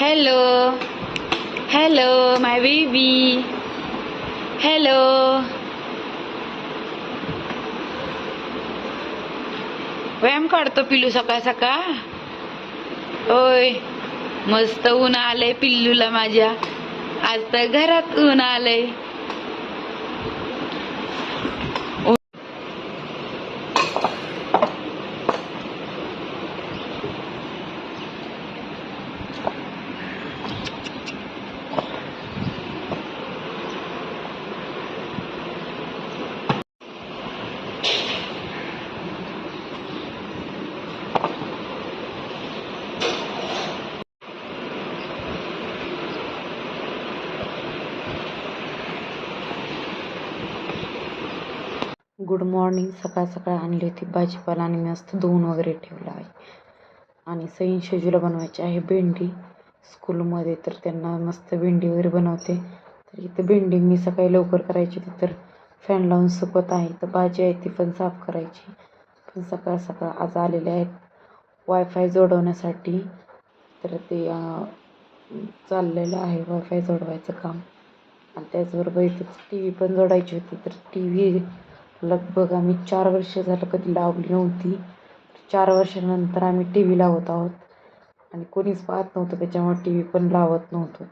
Hello hello my baby hello व्यायाम काढतो पिल्लू सकाळ सकाळ. होय मस्त ऊन आलंय पिल्लूला माझ्या. आज तर घरात ऊन आलंय. गुड मॉर्निंग सकाळ सकाळ आणली होती. भाजीपाला आणि मस्त धुवून वगैरे ठेवला आहे. आणि सईन शेजूला बनवायची आहे भेंडी. स्कूलमध्ये तर त्यांना मस्त भेंडी वगैरे बनवते. तर इथं भेंडी मी सकाळी लवकर करायची होती तर फॅन लावून सुकत आहे. तर भाजी आहे ती पण साफ करायची. पण सकाळ सकाळ आज आलेले आहेत वायफाय जोडवण्यासाठी. तर ते चाललेलं आहे वायफाय जोडवायचं काम. आणि त्याचबरोबर इथंच टी व्ही पण जोडायची होती. तर टी व्ही लगभग आम्ही चार वर्ष झालं कधी लावली नव्हती चार वर्षानंतर आम्ही टी व्ही लावत आहोत. आणि कोणीच पाहत नव्हतं त्याच्यामुळे टी व्ही पण लावत नव्हतो.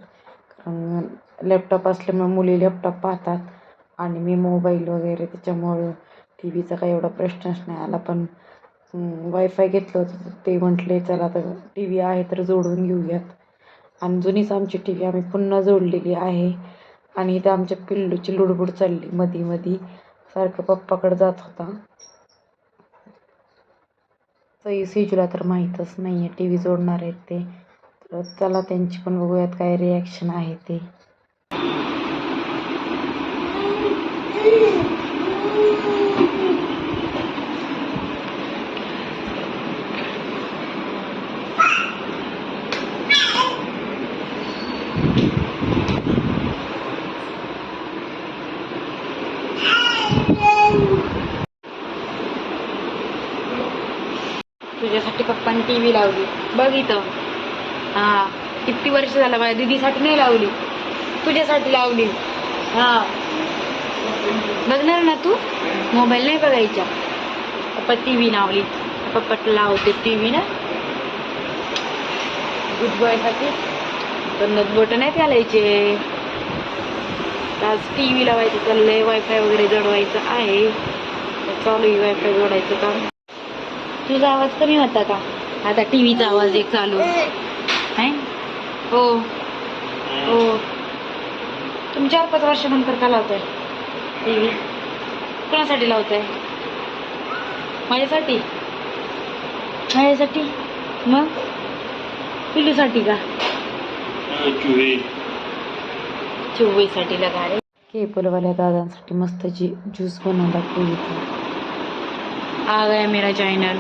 कारण लॅपटॉप असल्यामुळे मुली लॅपटॉप पाहतात. आणि मी मोबाईल वगैरे त्याच्यामुळं टी व्हीचा काही एवढा प्रश्नच नाही आला. पण वायफाय घेतलं होतं ते म्हटले चला आता टी व्ही आहे तर जोडून घेऊयात. आणि जुनीच आमची टी व्ही आम्ही पुन्हा जोडलेली आहे. आणि इथं आमच्या पिल्लूची लुडबुड चालली मधी मधी. सारखं पप्पाकडे जात होता. सई सिजूला तर माहीतच नाही आहे टी व्ही जोडणार आहेत ते. तर चला त्यांची पण बघूयात काय रिॲक्शन आहे ते तुझ्यासाठी पप्पाने टी व्ही लावली. बघ इथं. हां किती वर्ष झालं माझ्या दिदीसाठी नाही लावली. तुझ्यासाठी लावली. हां. बघणार ना तू? मोबाईल नाही बघायचा. पप्पा टी व्ही लावली. पप्पा लावते टी व्ही ना गुड बॉयसाठी पण बोट नाही घालायचे आज टी व्ही लावायचं चाललंय वायफाय वगैरे जोडवायचं आहे. तर चालू आहे वायफाय जोडायचं काम. तुझा आवाज कमी होता का? आता टी व्हीचा आवाज एक चालू. आहे हो. हो. तुम्ही चार पाच वर्षानंतर का लावताय? टी व्ही कोणासाठी लावताय? माझ्यासाठी? माझ्यासाठी? मग? पिल्लूसाठी का? चोवीसाठी लगा रे. केपलवाल्या दादांसाठी मस्त जी ज्यूस बनवला केळीचा आ गया मेरा चॅनल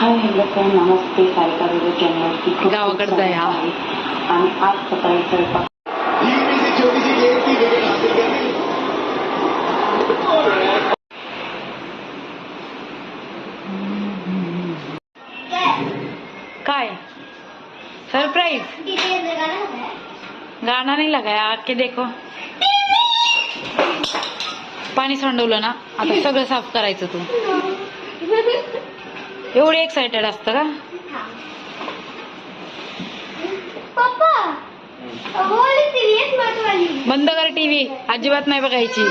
हाय हॅलो फ्रेंड नमस्ते सारिका व्हिडिओ चॅनलवरती खूप गावाकडचा आहे हा. आहे. आणि आज सकाळी स्वयंपाक काय सरप्राईज गाना नहीं लगाया आके देखो पाणी सांडवलं ना आता सगळं साफ करायचं तू एवढे एक्सायटेड असतं का? बंद कर टीव्ही अजिबात नाही बघायची.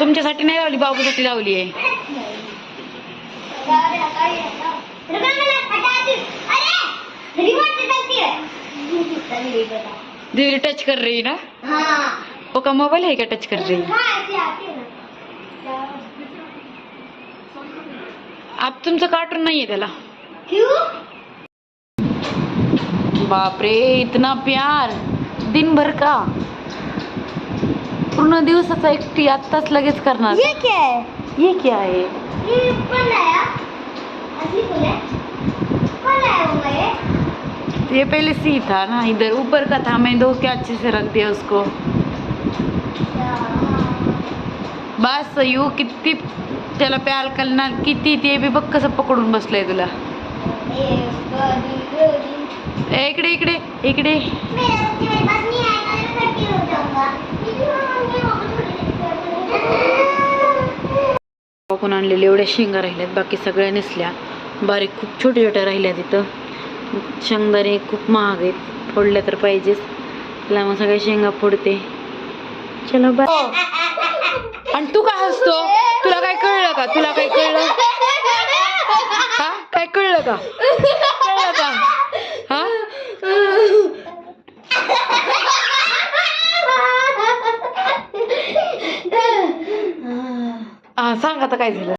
तुमच्यासाठी नाही लावली बाबूसाठी लावली आहे. टच कर रही ना? वो का मोबाईल आहे का टच कर रही? आप तुमचं कार्टून नाहीये त्याला. बापरे इतना प्यार. दिनभर का? पूर्ण दिवसाचा एकटी आत्ताच लगेच करणार. ये क्या है? ये क्या है ये कौन लाया असली फूल है कौन लाया होगा ये ये पहले सी था ना इधर ऊपर का था मैं धो के अच्छे से रख दिया उसको। बस यू किती त्याला प्याल कलना किती ते बी बघ कसं पकडून बसलंय तुला. इकडे इकडे इकडे. मेरा टाकून आणलेले एवढ्या शेंगा राहिल्यात बाकी सगळ्या नसल्या. बारीक खूप छोट्या छोट्या राहिल्या तिथं शेंगदाणे खूप महाग आहेत फोडल्या तर पाहिजेच. त्याला मग सगळ्या शेंगा फोडते. चलो बाय आणि तू काय हसतो? तुला काय कळलं का? तुला काय कळलं? हा? काय कळलं का? कळलं का? हा? हा सांग आता काय झालं.